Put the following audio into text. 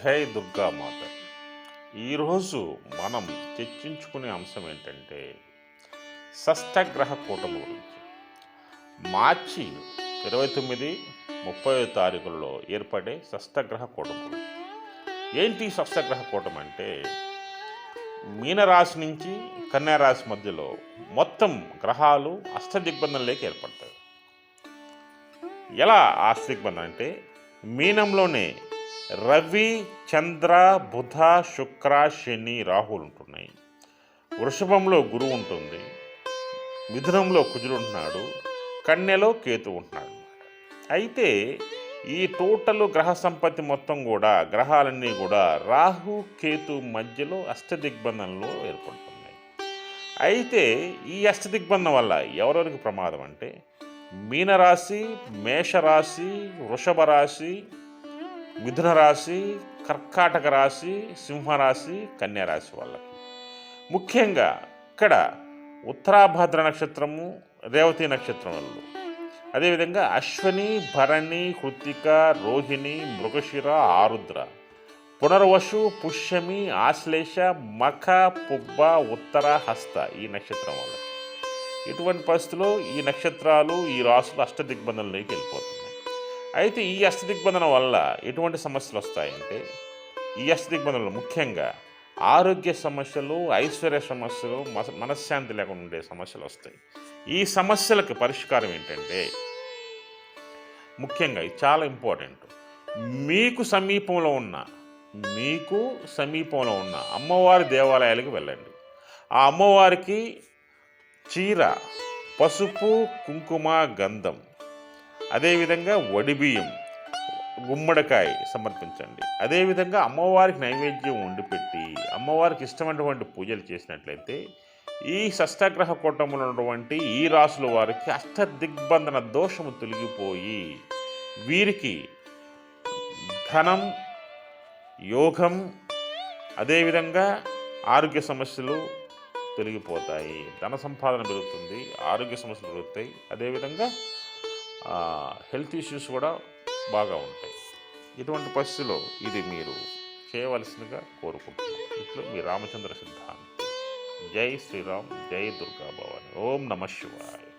జై దుర్గామాత ఈరోజు మనం చర్చించుకునే అంశం ఏంటంటే షష్టగ్రహ కూటమి గురించి. మార్చి ఇరవై తొమ్మిది ముప్పై తారీఖుల్లో ఏర్పడే షష్టగ్రహ కూటమి. ఏంటి షష్టగ్రహ కూటమి అంటే? మీనరాశి నుంచి కన్యారాశి మధ్యలో మొత్తం గ్రహాలు అష్టదిగ్బంధంలోకి ఏర్పడతాయి. ఎలా అష్టదిగ్బంధం అంటే? మీనంలోనే రవి చంద్ర బుధ శుక్ర శని రాహులు ఉంటున్నాయి. వృషభంలో గురువు ఉంటుంది. మిథునంలో కుజుడు ఉంటున్నాడు. కన్యలో కేతు ఉంటున్నాడు. అయితే ఈ టోటల్ గ్రహ సంపత్తి మొత్తం కూడా గ్రహాలన్నీ కూడా రాహు కేతు మధ్యలో అష్టదిగ్బంధంలో ఏర్పడుతున్నాయి. అయితే ఈ అష్టదిగ్బంధం వల్ల ఎవరెవరికి ప్రమాదం అంటే మీనరాశి మేషరాశి వృషభ రాశి మిథున రాశి కర్కాటక రాశి సింహరాశి కన్యారాశి వాళ్ళకి. ముఖ్యంగా ఇక్కడ ఉత్తరాభద్ర నక్షత్రము రేవతి నక్షత్రం వాళ్ళు. అదేవిధంగా అశ్వని భరణి కృత్తిక రోహిణి మృగశిర ఆరుద్ర. పునర్వశు పుష్యమి ఆశ్లేష మఖ పుబ్బ ఉత్తర హస్త ఈ నక్షత్రం వాళ్ళకి. ఇటువంటి పరిస్థితుల్లో ఈ నక్షత్రాలు ఈ రాసులు అష్టదిగ్బంధంలోకి వెళ్ళిపోతున్నాయి. అయితే ఈ అష్టదిగ్బంధనం వల్ల ఎటువంటి సమస్యలు వస్తాయంటే ఈ అష్టదిగ్బంధంలో ముఖ్యంగా ఆరోగ్య సమస్యలు ఐశ్వర్య సమస్యలు మనశ్శాంతి లేకుండా ఉండే సమస్యలు వస్తాయి. ఈ సమస్యలకు పరిష్కారం ఏంటంటే ముఖ్యంగా ఇది చాలా ఇంపార్టెంట్. మీకు సమీపంలో ఉన్న మీకు సమీపంలో ఉన్న అమ్మవారి దేవాలయాలకు వెళ్ళండి. ఆ అమ్మవారికి చీర పసుపు కుంకుమ గంధం అదేవిధంగా వడిబియ్యం గుమ్మడికాయ సమర్పించండి. అదేవిధంగా అమ్మవారికి నైవేద్యం వండిపెట్టి అమ్మవారికి ఇష్టమైనటువంటి పూజలు చేసినట్లయితే ఈ షష్టగ్రహ కూటములు ఉన్నటువంటి ఈ రాసుల వారికి అష్ట దిగ్బంధన దోషము తొలగిపోయి వీరికి ధనం యోగం అదేవిధంగా ఆరోగ్య సమస్యలు తొలగిపోతాయి. ధన సంపాదన పెరుగుతుంది ఆరోగ్య సమస్యలు పెరుగుతాయి. అదేవిధంగా హెల్త్ ఇష్యూస్ కూడా బాగా ఉంటాయి. ఇటువంటి పరిస్థితిలో ఇది మీరు చేయవలసిందిగా కోరుకుంటున్నాను. ఇట్లు మీ రామచంద్ర సిద్ధాంతి. జై శ్రీరామ్ జై దుర్గా భవాని ఓం నమ శివాయ.